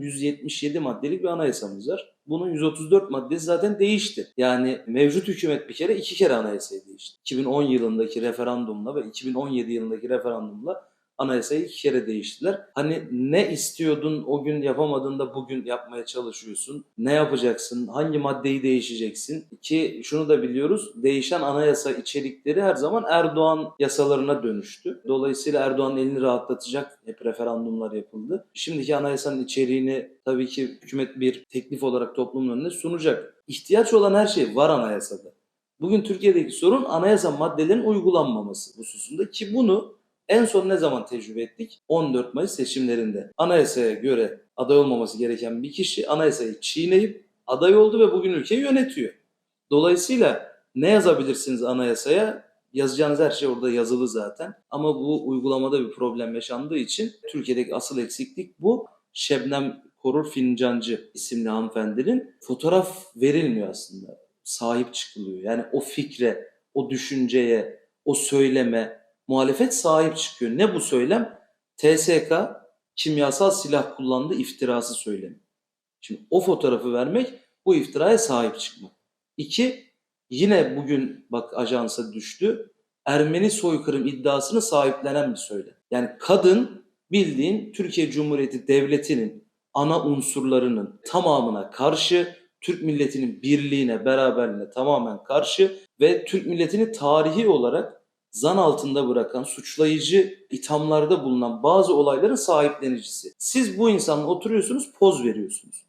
177 maddelik bir anayasamız var. Bunun 134 maddesi zaten değişti. Yani mevcut hükümet bir kere iki kere anayasayı değişti. 2010 yılındaki referandumla ve 2017 yılındaki referandumla anayasayı iki kere değiştiler. Hani ne istiyordun o gün yapamadın da bugün yapmaya çalışıyorsun? Ne yapacaksın? Hangi maddeyi değişeceksin? Ki şunu da biliyoruz. Değişen anayasa içerikleri her zaman Erdoğan yasalarına dönüştü. Dolayısıyla Erdoğan'ın elini rahatlatacak hep referandumlar yapıldı. Şimdiki anayasanın içeriğini tabii ki hükümet bir teklif olarak toplumun önüne sunacak. İhtiyaç olan her şey var anayasada. Bugün Türkiye'deki sorun anayasa maddelerinin uygulanmaması hususunda ki bunu en son ne zaman tecrübe ettik? 14 Mayıs seçimlerinde. Anayasaya göre aday olmaması gereken bir kişi anayasayı çiğneyip aday oldu ve bugün ülkeyi yönetiyor. Dolayısıyla ne yazabilirsiniz anayasaya? Yazacağınız her şey orada yazılı zaten. Ama bu uygulamada bir problem yaşandığı için Türkiye'deki asıl eksiklik bu. Şebnem Korur Fincancı isimli hanımefendinin fotoğraf verilmiyor aslında. Sahip çıkılıyor. Yani o fikre, o düşünceye, o söyleme, muhalefet sahip çıkıyor. Ne bu söylem? TSK kimyasal silah kullandı iftirası söylemi. Şimdi o fotoğrafı vermek bu iftiraya sahip çıkmak. İki, yine bugün bak ajansa düştü. Ermeni soykırım iddiasını sahiplenen bir söylem. Yani kadın bildiğin Türkiye Cumhuriyeti Devleti'nin ana unsurlarının tamamına karşı, Türk milletinin birliğine, beraberliğine tamamen karşı ve Türk milletini tarihi olarak zan altında bırakan, suçlayıcı ithamlarda bulunan bazı olayların sahiplenicisi. Siz bu insanla oturuyorsunuz, poz veriyorsunuz.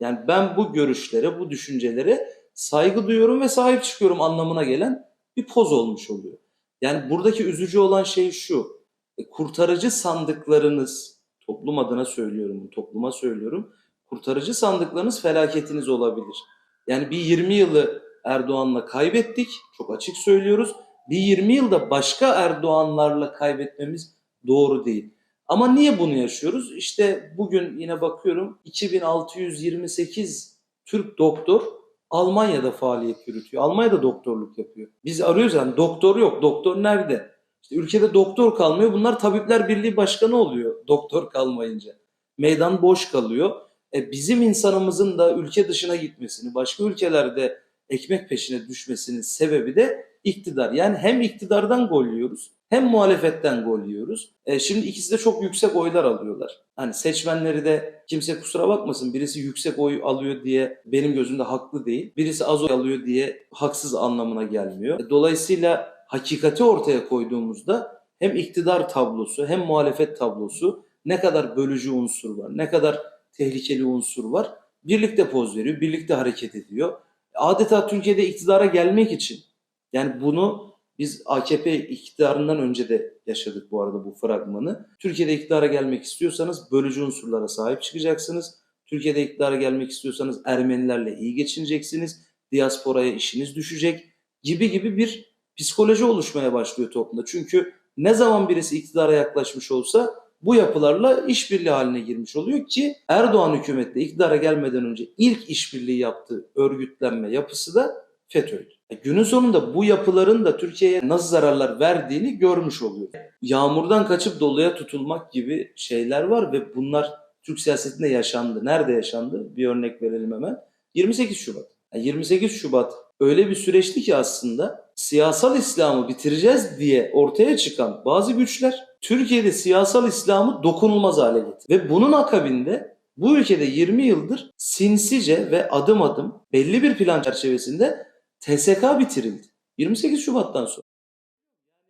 Yani ben bu görüşlere, bu düşüncelere saygı duyuyorum ve sahip çıkıyorum anlamına gelen bir poz olmuş oluyor. Yani buradaki üzücü olan şey şu. e, Kurtarıcı sandıklarınız, toplum adına söylüyorum, topluma söylüyorum. Kurtarıcı sandıklarınız felaketiniz olabilir. Yani bir 20 yılı Erdoğan'la kaybettik. Çok açık söylüyoruz bir 20 yılda başka Erdoğanlarla kaybetmemiz doğru değil. Ama niye bunu yaşıyoruz? İşte bugün yine bakıyorum 2628 Türk doktor Almanya'da faaliyet yürütüyor. Almanya'da doktorluk yapıyor. Biz arıyoruz yani doktor yok. Doktor nerede? İşte ülkede doktor kalmıyor. Bunlar Tabipler Birliği Başkanı oluyor doktor kalmayınca. Meydan boş kalıyor. E bizim insanımızın da ülke dışına gitmesini, başka ülkelerde ekmek peşine düşmesinin sebebi de iktidar. Yani hem iktidardan gol yiyoruz hem muhalefetten gol yiyoruz. E, şimdi ikisi de çok yüksek oylar alıyorlar. Hani seçmenleri de kimse kusura bakmasın birisi yüksek oy alıyor diye benim gözümde haklı değil. Birisi az oy alıyor diye haksız anlamına gelmiyor. E, dolayısıyla hakikati ortaya koyduğumuzda hem iktidar tablosu hem muhalefet tablosu ne kadar bölücü unsur var, ne kadar tehlikeli unsur var birlikte poz veriyor, birlikte hareket ediyor. Adeta Türkiye'de iktidara gelmek için yani bunu biz AKP iktidarından önce de yaşadık bu arada bu fragmanı. Türkiye'de iktidara gelmek istiyorsanız bölücü unsurlara sahip çıkacaksınız. Türkiye'de iktidara gelmek istiyorsanız Ermenilerle iyi geçineceksiniz. Diasporaya işiniz düşecek gibi gibi bir psikoloji oluşmaya başlıyor toplumda. Çünkü ne zaman birisi iktidara yaklaşmış olsa bu yapılarla işbirliği haline girmiş oluyor ki Erdoğan hükümette iktidara gelmeden önce ilk işbirliği yaptığı örgütlenme yapısı da FETÖ'ydü. E, Günün sonunda bu yapıların da Türkiye'ye nasıl zararlar verdiğini görmüş oluyor. Yağmurdan kaçıp doluya tutulmak gibi şeyler var ve bunlar Türk siyasetinde yaşandı. Nerede yaşandı? Bir örnek verelim hemen. 28 Şubat. Yani 28 Şubat öyle bir süreçti ki aslında siyasal İslam'ı bitireceğiz diye ortaya çıkan bazı güçler Türkiye'de siyasal İslam'ı dokunulmaz hale getirdi. Ve bunun akabinde bu ülkede 20 yıldır sinsice ve adım adım belli bir plan çerçevesinde TSK bitirildi. 28 Şubat'tan sonra.